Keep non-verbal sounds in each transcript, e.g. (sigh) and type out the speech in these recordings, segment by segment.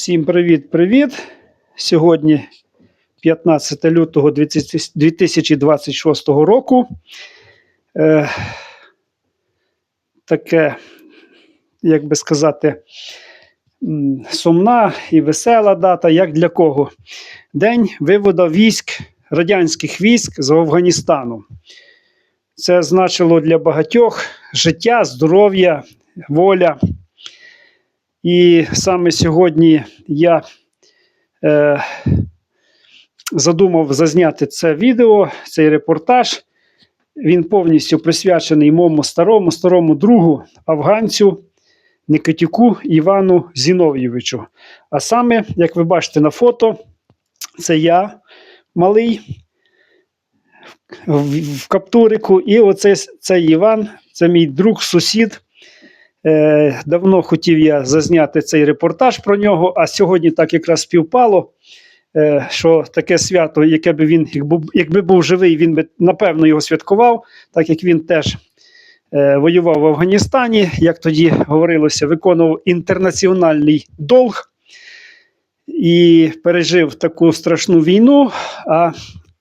Всім привіт-привіт! Сьогодні 15 лютого 2026 року. Е, таке, як би сказати, сумна і весела дата. Як для кого? День виводу військ, радянських військ з Афганістану. Це значило для багатьох життя, здоров'я, воля. І саме сьогодні я е, задумав зазняти це відео, цей репортаж. Він повністю присвячений моєму старому, старому другу, афганцю Никитюку Івану Зіновійовичу. А саме, як ви бачите на фото, це я малий в, в каптурику, і оце цей Іван, це мій друг, сусід. Е, давно хотів я зазняти цей репортаж про нього, а сьогодні так якраз співпало, е, що таке свято, яке би він, якби, був живий, він би напевно його святкував, так як він теж е, воював в Афганістані, як тоді говорилося, виконував інтернаціональний долг і пережив таку страшну війну, а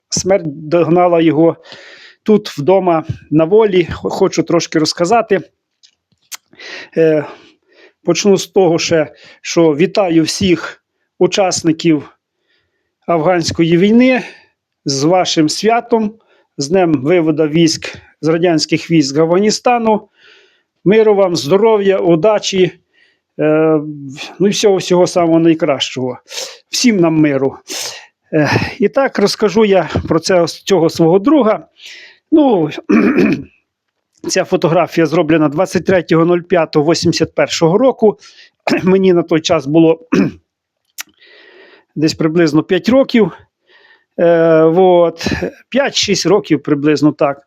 смерть догнала його тут вдома на волі. Хочу трошки розказати. Е, Почну з того, ще, що вітаю всіх учасників афганської війни з вашим святом, з Днем виводу військ з радянських військ Афганістану. Миру вам, здоров'я, удачі, е, ну і всього всього самого найкращого. Всім нам миру. Е, і так розкажу я про це, цього свого друга. Ну, (clears throat) Ця фотографія зроблена 23.05.81 року. (clears throat) Мені на той час було (clears throat) десь приблизно 5 років. Е, вот. 5-6 років приблизно так.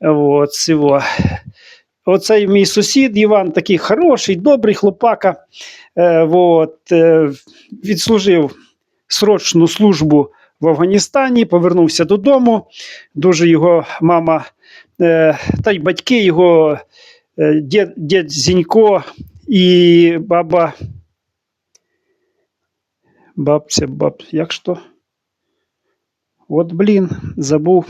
От, всього. Оцей мій сусід Іван такий хороший, добрий хлопака. Е, от, е, відслужив срочну службу в Афганістані, повернувся додому. Дуже його мама та й батьки його, е, дід, дід Зінько і баба. Бабця, баб, як що? От, блін, забув.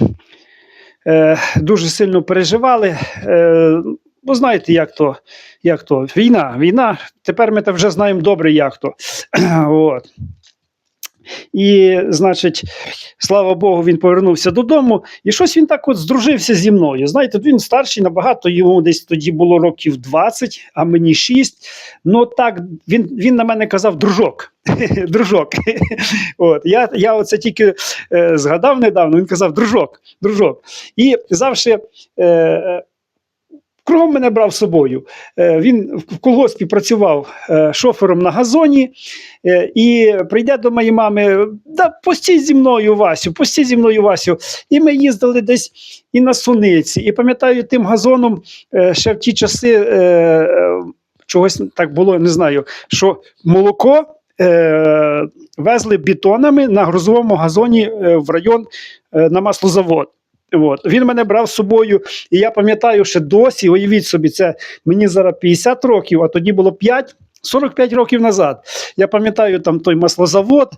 Е, дуже сильно переживали. Е, бо знаєте, як то, як то? Війна, війна. Тепер ми то вже знаємо добре, як то. (clears throat) От. І, значить, слава Богу, він повернувся додому. І щось він так от здружився зі мною. Знаєте, він старший набагато, йому десь тоді було років 20, а мені 6. Ну так, він він на мене казав дружок. (laughs) дружок. (laughs) От, Я я оце тільки е, згадав недавно, він казав дружок. дружок. І завжди. Е, Кругом мене брав з собою. Е, Він в колгоспі працював е, шофером на газоні е, і прийде до моєї мами: да постій зі мною, Васю, постій зі мною, Васю. І ми їздили десь і на суниці. І пам'ятаю, тим газоном ще в ті часи чогось так було, не знаю, що молоко. Везли бетонами на грузовому газоні в район на маслозавод. От. Він мене брав з собою, і я пам'ятаю, що досі, уявіть собі, це мені зараз 50 років, а тоді було 5. 45 років назад. Я пам'ятаю там той маслозавод,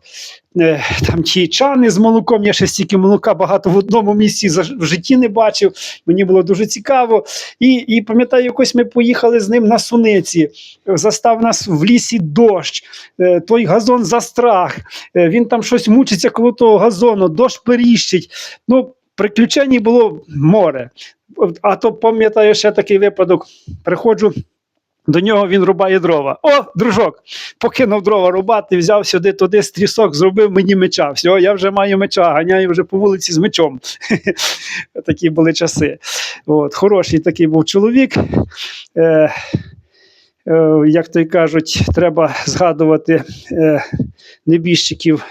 е, там ті чани з молоком. Я ще стільки молока багато в одному місці в житті не бачив. Мені було дуже цікаво. І і пам'ятаю, якось ми поїхали з ним на суниці. Застав нас в лісі дощ, е, той газон застрах. Е, він там щось мучиться коло того газону, дощ періщить. Ну, приключень було море. А то пам'ятаю ще такий випадок. Приходжу. До нього він рубає дрова. О, дружок! Покинув дрова рубати, взяв сюди туди стрісок, зробив мені меча. Все, я вже маю меча, ганяю вже по вулиці з мечом. (laughs) Такі були часи. От, Хороший такий був чоловік. Е, е, Як то й кажуть, треба згадувати е, небіжчиків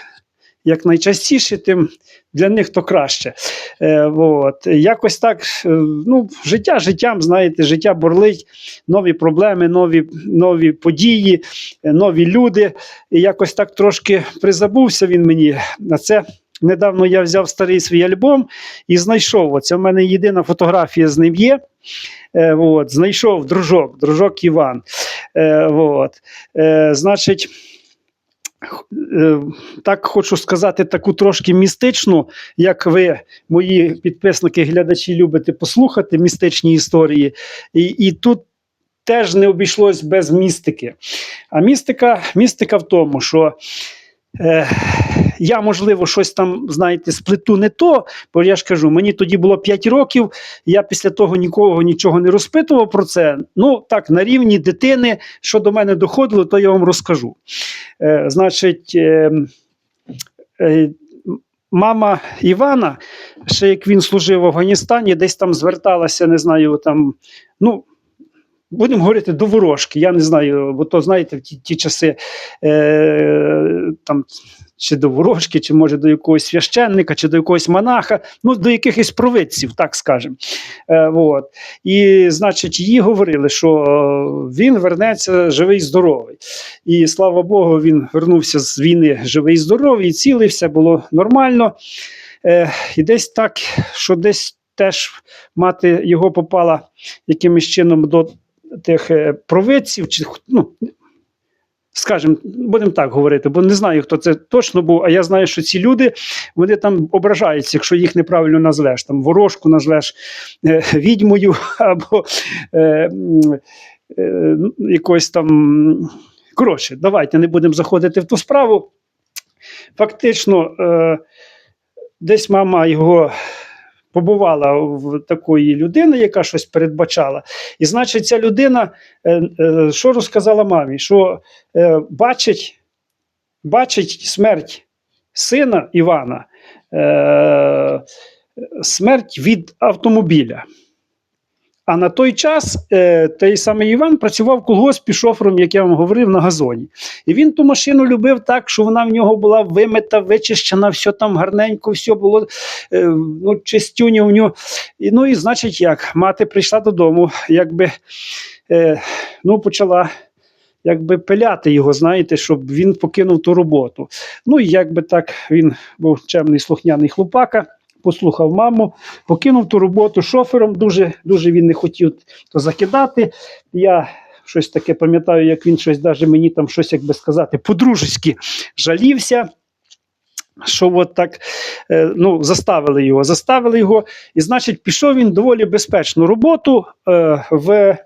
як найчастіше, тим для них то краще. Е, от. Якось так, е, ну, життя життям, знаєте, життя бурлить, нові проблеми, нові нові події, е, нові люди. І якось так трошки призабувся він мені на це. Недавно я взяв старий свій альбом і знайшов. Оце в мене єдина фотографія з ним є. Е, от, Знайшов дружок, дружок Іван. Е, от. Е, Значить. Е, так хочу сказати, таку трошки містичну, як ви, мої підписники, глядачі, любите послухати містичні історії. І, і тут теж не обійшлось без містики. А містика, містика в тому, що. Я, можливо, щось там, знаєте, сплету не то, бо я ж кажу, мені тоді було 5 років, я після того нікого нічого не розпитував про це. Ну, так, на рівні дитини, що до мене доходило, то я вам розкажу. Е, значить, е, е, мама Івана, ще як він служив в Афганістані, десь там зверталася, не знаю, там, ну. Будемо говорити до ворожки. Я не знаю, бо то знаєте, в ті, ті часи е, там чи до ворожки, чи може до якогось священника, чи до якогось монаха, ну до якихось провидців, так скажемо. Е, от. І, значить, їй говорили, що е, він вернеться живий, здоровий. І слава Богу, він вернувся з війни живий, здоровий, і цілий, все було нормально. Е, і десь так, що десь теж мати його попала якимось чином до тих е, провидців, чи ну, скажімо, будемо так говорити, бо не знаю, хто це точно був. А я знаю, що ці люди вони там ображаються, якщо їх неправильно назвеш. Там ворожку назвеш е, відьмою (laughs) або е, е, якось там. Коротше, давайте не будемо заходити в ту справу. Фактично, е, десь мама його побувала в такої людини, яка щось передбачала. І значить, ця людина е, е, що розказала мамі? Що е, бачить, бачить смерть сина Івана, смерть від автомобіля. А на той час е, той самий Іван працював колгоспі шофером, як я вам говорив, на газоні. І він ту машину любив так, що вона в нього була вимита, вичищена, все там гарненько, все було е, ну, чистюня в нього. І, ну і значить, як мати прийшла додому, якби е, ну, почала. Якби пиляти його, знаєте, щоб він покинув ту роботу. Ну і якби так він був чемний слухняний хлопака, послухав маму, покинув ту роботу шофером. Дуже дуже він не хотів то закидати. Я щось таке пам'ятаю, як він щось даже мені там щось, як би сказати, по-дружеськи жалівся. Що от так е, ну, заставили його, заставили його, і значить, пішов він доволі безпечну роботу е, в.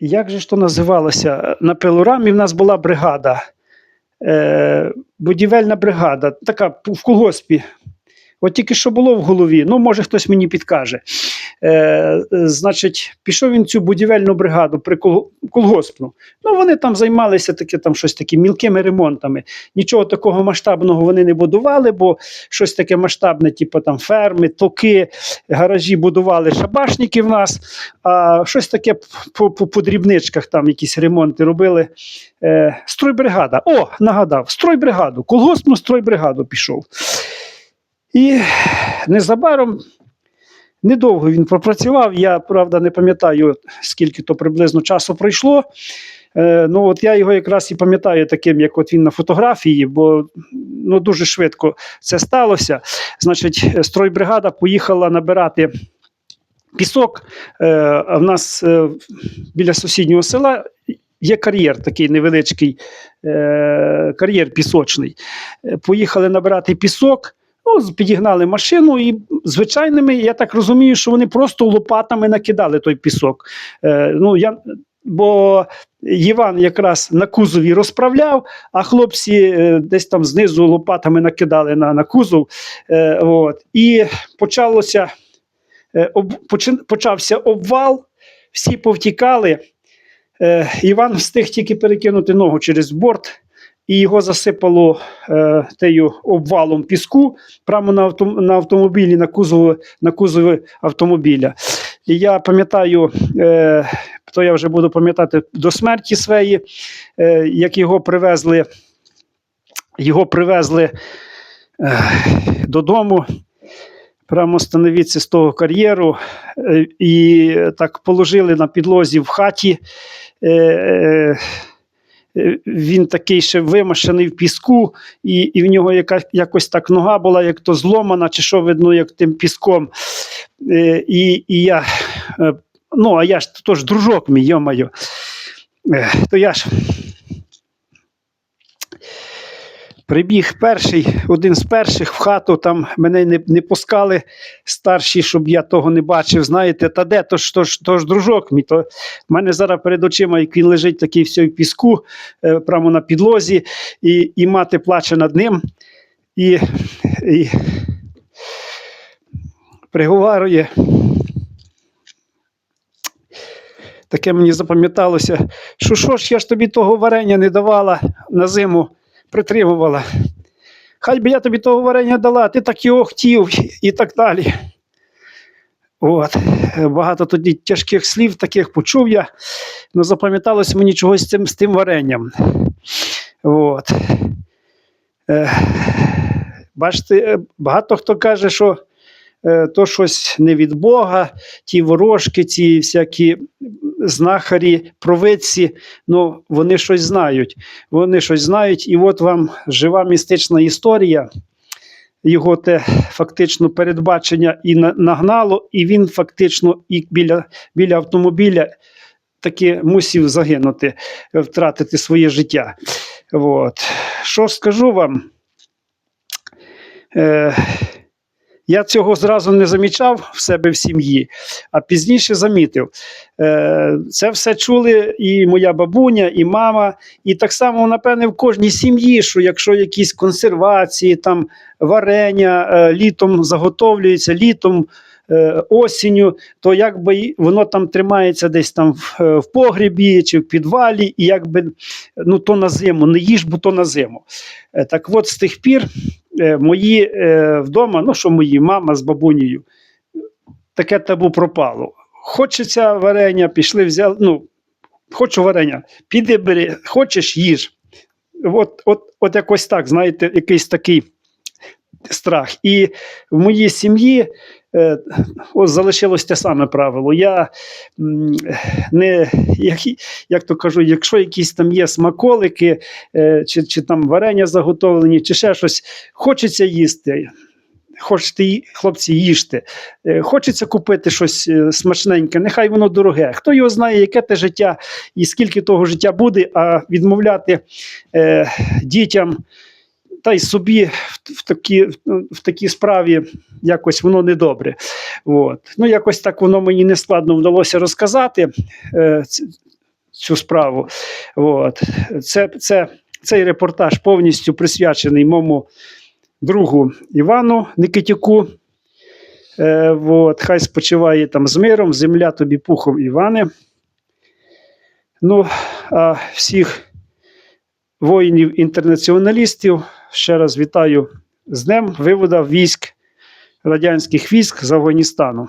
Як же ж то називалося? На пилорамі в нас була бригада, е, будівельна бригада, така в колгоспі. От тільки що було в голові, ну, може, хтось мені підкаже. Е, е, значить, пішов він цю будівельну бригаду при колгоспну. Ну, вони там займалися таке, там, щось такі мілкими ремонтами. Нічого такого масштабного вони не будували, бо щось таке масштабне, типу там ферми, токи, гаражі будували шабашники в нас, а щось таке по, по, по дрібничках, там якісь ремонти робили. Е, стройбригада. О, нагадав, стройбригаду, колгоспну стройбригаду пішов. І незабаром недовго він пропрацював. Я, правда, не пам'ятаю, скільки то приблизно часу пройшло. Е, ну, от я його якраз і пам'ятаю таким, як от він на фотографії, бо ну, дуже швидко це сталося. Значить, стройбригада поїхала набирати пісок. Е, в нас е, біля сусіднього села є кар'єр, такий невеличкий е, кар'єр пісочний. Поїхали набирати пісок. Ну, підігнали машину і звичайними, я так розумію, що вони просто лопатами накидали той пісок. Е, ну, я, бо Іван якраз на кузові розправляв, а хлопці е, десь там знизу лопатами накидали на, на кузов. Е, от. І почалося, е, об, почин- почався обвал, всі повтікали. Е, Іван встиг тільки перекинути ногу через борт, і його засипало е, тею обвалом піску прямо на, авто, на автомобілі, на кузові, на кузові автомобіля. І я пам'ятаю, е, то я вже буду пам'ятати до смерті своєї, е, як його привезли, його привезли е, додому. Прямо становіться з того кар'єру, е, і так положили на підлозі в хаті. Е, е, він такий ще вимашений в піску, і, і в нього яка, якось так нога була, як то зломана, чи що видно, як тим піском. Е, і, і я, е, ну, а я ж теж дружок мій, йомаю. Е, то я ж Прибіг перший, один з перших в хату, там мене не, не пускали старші, щоб я того не бачив. Знаєте, та де то ж, то ж, то ж дружок мій. То... в мене зараз перед очима, як він лежить такий всій в піску, е, прямо на підлозі, і, і мати плаче над ним. І, і приговарює. Таке мені запам'яталося, що що ж я ж тобі того варення не давала на зиму, притримувала. Хай би я тобі того варення дала, ти так його хотів і так далі. От. Багато тоді тяжких слів таких почув я, але запам'яталося мені чогось з цим, з тим варенням. От. Е, Бачите, багато хто каже, що то щось не від Бога, ті ворожки, ці всякі знахарі, провидці, ну вони щось знають. Вони щось знають, і от вам жива містична історія. Його те фактично передбачення і нагнало, і він фактично і біля, біля автомобіля таки мусів загинути, е, втратити своє життя. От. Що скажу вам? Е, я цього зразу не замічав в себе в сім'ї, а пізніше замітив. Е, це все чули і моя бабуня, і мама, і так само, напевне, в кожній сім'ї, що якщо якісь консервації, там варення е, літом заготовлюється, літом. Е, Осінню, то якби воно там тримається десь там в, е, в погрібі чи в підвалі, і якби ну то на зиму, не їж, бо то на зиму. Е, Так от з тих пір мої вдома, ну що мої, мама з бабунею, таке табу пропало. Хочеться варення, пішли, взяли. Ну, хочу варення, піди бери, хочеш їж. От, от, от якось так, знаєте, якийсь такий страх. І в моїй сім'ї ось залишилось те саме правило. Я не, як, як то кажу, якщо якісь там є смаколики, е, чи, чи там варення заготовлені, чи ще щось, хочеться їсти. Хочете, хлопці, їжте. Е, Хочеться купити щось е, смачненьке, нехай воно дороге. Хто його знає, яке те життя і скільки того життя буде, а відмовляти е, дітям та й собі в, такі, в такій справі якось воно недобре. От. Ну, якось так воно мені не складно вдалося розказати е, цю справу. От. Це, це, цей репортаж повністю присвячений моєму другу Івану Никитюку. Е, от, хай спочиває там з миром, земля тобі пухом, Іване. Ну, а всіх воїнів-інтернаціоналістів ще раз вітаю з днем вивода військ радянських військ з Афганістану.